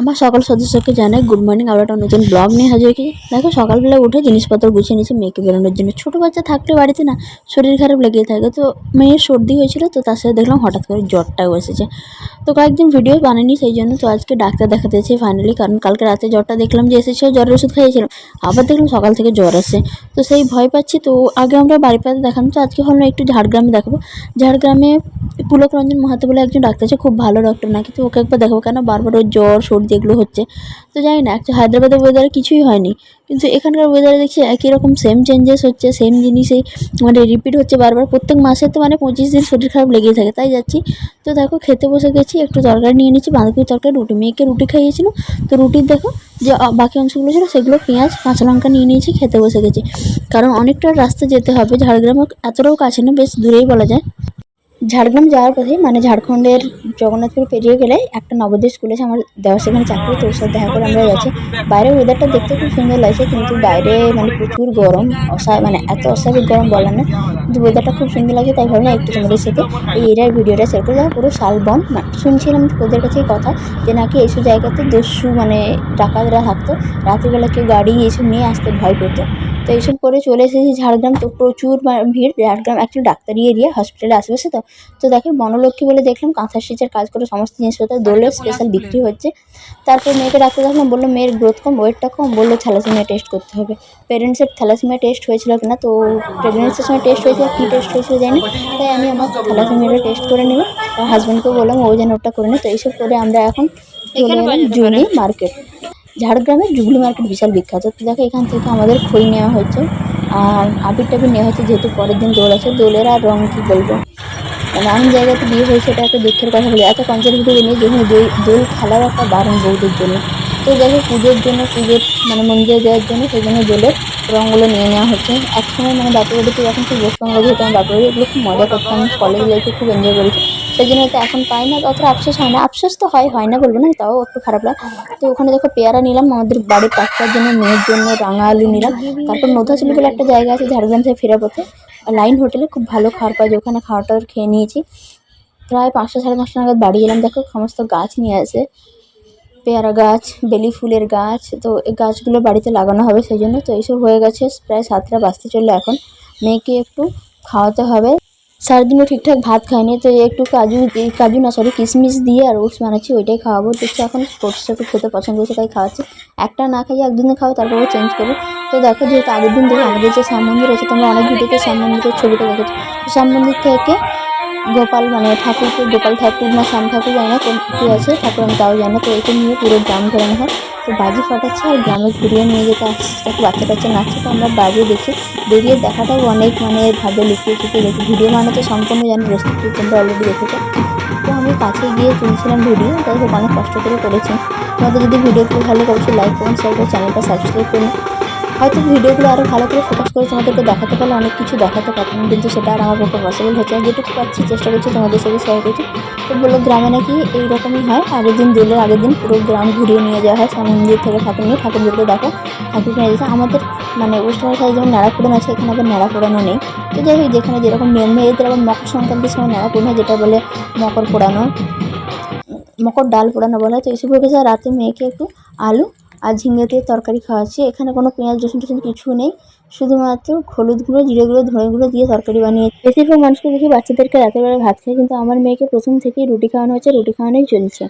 আমার সকল সদস্যকে জানাই গুড মর্নিং আবার একটা নতুন ব্লগ নিয়ে হাজির হয়েছি। দেখো, সকালবেলা উঠে জিনিসপত্র গুছিয়ে নিয়েছি, মেয়েকে বেরোনোর জন্য। ছোটো বাচ্চা থাকলে বাড়িতে না, শরীর খারাপ লেগেই থাকে। তো মেয়ের সর্দি হয়েছিল, তো তার সাথে দেখলাম হঠাৎ করে জ্বরটাও এসেছে। তো কয়েকদিন ভিডিও বানাইনি, সেই জন্য তো আজকে ডাক্তার দেখাতে এসেছি ফাইনালি কারণ কালকে রাতে জ্বরটা দেখলাম যে এসেছিল জ্বরের ওষুধ খাইয়েছিলাম। আবার দেখলাম সকাল থেকে জ্বর আসে তো সেই ভয় পাচ্ছি, তো আগে আমরা বাড়ি পাতে দেখানো তো আজকে ভাবলাম একটু ঝাড়গ্রামে দেখাবো। ঝাড়গ্রামে পুলক রঞ্জন মাহাতো বলে একজন ডাক্তার আছে, খুব ভালো ডক্টর নাকি তো ওকে একবার দেখাবো। কেন বারবার ওর জ্বর, সর্দি এগুলো হচ্ছে। তো জানি না, একটা হায়দ্রাবাদের ওয়েদারে কিছুই হয়নি। কিন্তু এখানকার ওয়েদারে দেখছি একই রকম সেম চেঞ্জেস হচ্ছে সেম জিনিসেই মানে রিপিট হচ্ছে বারবার। প্রত্যেক মাসে তো মানে পঁচিশ দিন শরীর খারাপ লেগেই থাকে, তাই যাচ্ছি। তো দেখো, খেতে বসে গেছি, একটু তরকারি নিয়ে নিচ্ছি, বাঁধাকপির তরকারি, রুটি। মেয়েকে রুটি খাইয়েছিল। তো রুটির দেখো, যে বাকি অংশগুলো ছিল, সেগুলো পেঁয়াজ, কাঁচা লঙ্কা নিয়ে নিয়েছি, খেতে বসে গেছি। কারণ অনেকটা রাস্তা যেতে হবে। ঝাড়গ্রাম এতটাও কাছে না, বেশ দূরেই বলা যায়। ঝাড়গ্রাম যাওয়ার পথে মানে ঝাড়খণ্ডের জগন্নাথপুর পেরিয়ে গেলে একটা নবদ্বীপ স্কুল আছে আমার দেওয়া সেখানে চাকরি, তো সাথে দেখা করে আমরা যাচ্ছি বাইরের ওয়েদারটা দেখতে খুব সুন্দর লাগছে, কিন্তু বাইরে মানে প্রচুর গরম, অসা মানে এত অস্বাভাবিক গরম বলার না, কিন্তু ওয়েদারটা খুব সুন্দর লাগছে, তাই ভাবলাম একটু তোমাদের সাথে এই এরিয়ার ভিডিওটা শেয়ার করে যাওয়া পুরো শালবন মানে শুনছিলাম ওদের কাছে কথা, যে নাকি এইসব জায়গাতে দস্যু মানে ডাকাতরা থাকতো, রাত্রিবেলা কেউ গাড়ি এইসব নিয়ে আসতে ভয় পেতো। তো এইসব করে চলে এসেছি ঝাড়গ্রাম। তো প্রচুর ভিড়। ঝাড়গ্রাম অ্যাকচুয়ালি ডাক্তারি এরিয়া হসপিটালে আশেপাশে তো। তো দেখে বনলক্ষ্মী বলে দেখলাম কাঁথা স্টিচের কাজ করে সমস্ত জিনিসপত্র দোলের স্পেশাল বিক্রি হচ্ছে। তারপর মেয়েকে ডাক্তার দেখলাম বলল মেয়ের গ্রোথ কম ওয়েটটা কম। বলল থ্যালাসেমিয়া টেস্ট করতে হবে। পেরেন্টসের থ্যালাসেমিয়া টেস্ট হয়েছিল কিনা তো প্রেগনেন্সির সময় টেস্ট হয়েছিল কী টেস্ট হয়েছিল জানি তাই আমি আমার থ্যালাসেমিয়াটা টেস্ট করে নিলাম। আর হাজব্যান্ডকেও বললাম ও যেন ওটা করে নে তো এইসব করে আমরা এখন চলে এলাম জুনি মার্কেট ঝাড়গ্রামের জুবলি মার্কেট বিশাল বিখ্যাত। তো দেখো, এখান থেকে আমাদের খই নেওয়া হয়েছে। আর আবির টাবির নেওয়া হয়েছে, যেহেতু পরের দিন দোল আছে, দোলের আর রং কী বলব? মানে আমি জায়গাতে বিয়ে হয়েছে, এটা একটা দুঃখের কথা বলি। এত কনজারভেটিভ নিয়ে যেখানে দোল খেলার একটা বারণ বৌদের জন্য। তো দেখো পুজোর জন্য, পুজোর মানে মন্দিরে যাওয়ার জন্য সেই জন্য দোলের রঙগুলো নিয়ে নেওয়া হচ্ছে। একসময় মানে বাপের বাড়িতে যখন খুব ওয়েস্ট বেঙ্গলে যেতাম বাপের বাড়ি এগুলো খুব মজা করতাম। কলেজ লাইফে খুব এনজয় করেছি। সেই জন্য হয়তো এখন পাই না অতটা আফসোস হয় না। আফসোস তো হয় হয় না বলব না, তাও একটু খারাপ লাগে। তো ওখানে দেখো পেয়ারা নিলাম, আমাদের বাড়ির বাচ্চার জন্য মেয়ের জন্য রাঙা আলু নিলাম। তারপর নথাচুলি বলে একটা জায়গা আছে, ঝাড়গ্রাম থেকে ফেরার পথে। লাইন হোটেলে খুব ভালো খাবার পাওয়া যায়, ওখানে খাওয়া টাওয়ার খেয়ে নিয়েছি। প্রায় পাঁচটা সাড়ে পাঁচটা নাগাদ বাড়ি এলাম। দেখো সমস্ত গাছ নিয়ে আসে পেয়ারা গাছ, বেলি ফুলের গাছ, তো এই গাছগুলো বাড়িতে লাগানো হবে সেই জন্য তো এইসব হয়ে গেছে, প্রায় সাতটা বাজতে চলল এখন। মেয়েকে একটু খাওয়াতে হবে। সারাদিনও ঠিকঠাক ভাত খায়নি, তো একটু কাজু কাজু না সরি কিশমিশ দিয়ে আর ওটস বানাচ্ছি, ওইটাই খাওয়াবো। দেখছি এখন ওটসটা একটু খেতে পছন্দ করছে, তাই খাওয়াচ্ছি। একটা না খাইয়ে একদিন খাও, তারপরে চেঞ্জ করব। তো দেখো যেহেতু আগের দিন থেকে আমাদের যে শ্যাম মন্দির আছে তোমরা অনেক ভিডিওতে শ্যাম মন্দিরের ছবিটা দেখেছ। শ্যাম মন্দির থেকে গোপাল মানে ঠাকুরকে গোপাল ঠাকুর না শ্যাম ঠাকুর জানি না কী আছে, ঠাকুর আমি তাও জানি তো একে নিয়ে পুরো গ্রাম ঘোরানো হয়। তো বাজি ফাটাচ্ছে আর গ্রামে ঘুরিয়ে নিয়ে যেতে আসছে। বাচ্চা টাচ্চা নাচছে, তো আমরা বাজে দেখি। বেরিয়ে দেখাটাও অনেক মানে ভাবে লুকিয়ে চুকিয়ে দেখি। ভিডিও বানাতে সম্পূর্ণ জানি রেসিপি তোমরা অলরেডি দেখেছ। তো আমি কাছে গিয়ে তুলছিলাম ভিডিও তাই হোক অনেক কষ্ট করে করেছি। তোমাদের যদি ভিডিও খুব ভালো লাগে লাইক করুন শেয়ার করে চ্যানেলটা সাবস্ক্রাইব করুন হয়তো ভিডিওগুলো আরও ভালো করে ফোকাস করে তোমাদেরকে দেখাতে পারলে অনেক কিছু দেখাতে পারতাম, কিন্তু সেটা আর আমার পক্ষে পসিবল হচ্ছে না। যেটুকু পাচ্ছি চেষ্টা করছি তোমাদের সাথে শেয়ার করছি। তো বলল গ্রামে নাকি এইরকমই হয়। আগের দিন দোলের আগের দিন পুরো গ্রাম ঘুরিয়ে নিয়ে যাওয়া হয়। মন্দির থেকে ঠাকুর নিয়ে। ঠাকুরদেরকে দেখো, ঠাকুর নিয়ে যেতে আমাদের মানে ওয়েস্টবেঙ্গল সাইড যেমন ন্যাড়া আছে, এখানে আবার ন্যাড়া নেই। তো যাই হোক, যেখানে যেরকম নিয়ম নেই এদের আবার মকর সংক্রান্তির সময় ন্যাড়া হয়, যেটা বলে মকর পোড়ানো, মকর ডাল পোড়ানো বলা হয়। তো গেছে রাতে মেয়েকে একটু আলু আর ঝিঙে দিয়ে তরকারি খাওয়াচ্ছি। এখানে কোনো পেঁয়াজ, রসুন, টসুন কিছু নেই। শুধুমাত্র হলুদ গুঁড়ো, জিরে গুঁড়ো, ধনে গুঁড়ো দিয়ে তরকারি বানিয়ে বেশিরভাগ মানুষকে দেখি বাচ্চাদেরকে রাতের বেলা ভাত খায়, কিন্তু আমার মেয়েকে প্রথম থেকেই রুটি খাওয়ানো হচ্ছে রুটি খাওয়ানোই চলছে।